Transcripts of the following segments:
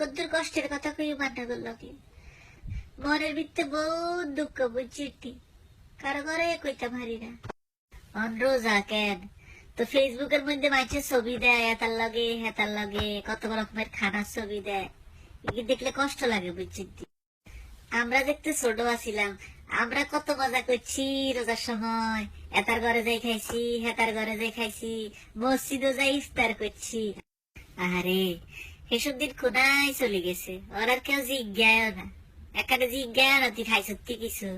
কদ্দুর কষ্টের কথা কই মান্না করল কি মনের ভিতরে বহুত দুঃখ বুঝছি কারও ঘরে কইতাম হারি না। রোজা কেন? তো ফেসবুকের মধ্যে মাইছে ছবি দেয় এতার লগে হেতার লগে, কত রকমের খানার ছবি দেয়। দেখলে কষ্ট লাগে বুঝছি আমরা দেখতে ছোট আছিলাম, আমরা কত মজা করছি রোজার সময়। এতার ঘরে যাই খাইছি হেতার ঘরে যাই খাইছি, মসজিদও যাই ইফতার করছি। আরে এসব দিন কোনায় চলে গেছে? ওর কেউ জিজ্ঞায় না। এখানে জিজ্ঞায় না, তুই খাই সত্যি কিছু?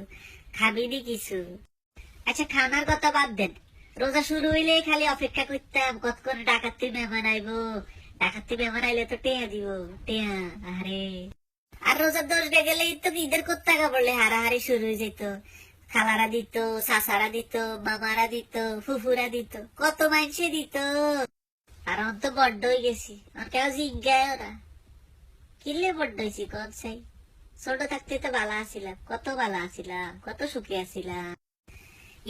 খাবিনি কিছু? আচ্ছা খানার কথা বাদ দেন। রোজা শুরু হইলে খালি অপেক্ষা করতাম, কত করে ডাকাতি মেহমান আইবো? ডাকাতি মেহমান আইলে তো টেয়া দিব, টেয়া আরে আর রোজার দশ ডে গেলেই তো ঈদের টাকা পড়লে হারাহারি শুরু হয়ে যেত খালারা দিত সাসারা দিত, মামারা দিত, ফুফুরা দিত, কত মানুষে দিত। আর আমি তো বড্ড হয়ে গেছি। আর কেউ জিজ্ঞায় না কিনলে বড্ড হয়েছি কোন সাই? ছোট থাকতে তো ভালো আছিলাম, কত ভালো আছিলাম, কত সুখী আছিলাম।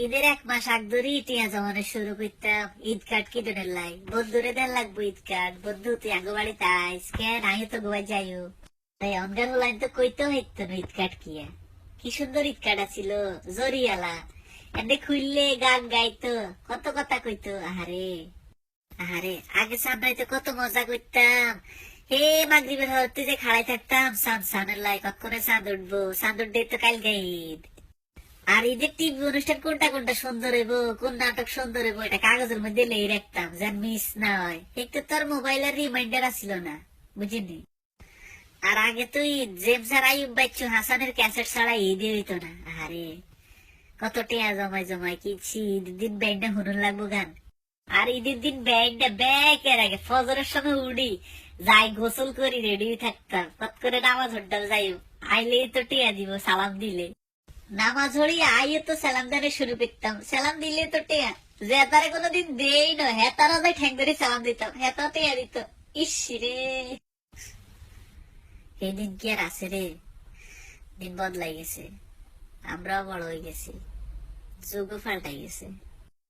ঈদের এক মাস আগ ধরে টিয়া জমানো শুরু করতাম, ঈদ কার্ড কিনে লাই বন্ধুরে দেন লাগবো ঈদ কার্ড, বন্ধু তুই আগে বাড়িতে আইস কেন আইও তো গোয়া যাইও। তাই অনগান হলাইন তো কইতেও হইতো না ঈদ কার্ড কিয়া কি সুন্দর ঈদ কার্ড আছিল, জরিয়ালা। এনে খুললে গান গাইতো, কত কথা কইতো, আহারে। আহারে, আগে সামরাইতে কত মজা করতাম। হে মাগরিবের হতে যে খাড়াই থাকতাম, সান সানের লাই কতক্ষণে চাঁদ উঠবো, চাঁদ উঠবে তো কাল ঈদ আর ঈদের টিভি অনুষ্ঠান কোনটা কোনটা সুন্দর হইব, কোন নাটক সুন্দর হইব, এটা কাগজের মধ্যে লেই রাখতাম, যেন মিস না হয়। একটু তোর মোবাইলের রিমাইন্ডার আসিল না, বুঝিনি? আর আগে তুই জেমস আর আইব বাচ্চু হাসানের ক্যাসেট ছাড়া ঈদে হইতো না। আরে কত টেয়া জমাই জমাই কিছি ঈদের দিন ব্যান্ডে হুনুন লাগবো গান। আর ঈদের দিন ব্যান্ডে ব্যাকের আগে ফজরের সময় উড়ি যাই গোসল করি রেডি থাকতাম। কত করে নামাজ হড্ডাল যাই আইলে তো টিয়া দিব, সালাম দিলে। নামাজ হড়ি আইয়ে তো সালাম দানে শুরু করতাম। সালাম দিলে তো টিয়া। যে তারে কোনোদিন দেই না হ্যাঁ তারা যাই ঠ্যাং ধরে সালাম দিতাম। হ্যাঁ তো টিয়া দিত। ইস রে। এই দিন কি আর আছে রে? দিন বদলাই গেছে। আমরাও বড় হয়ে গেছি। যুগও পাল্টাই গেছে।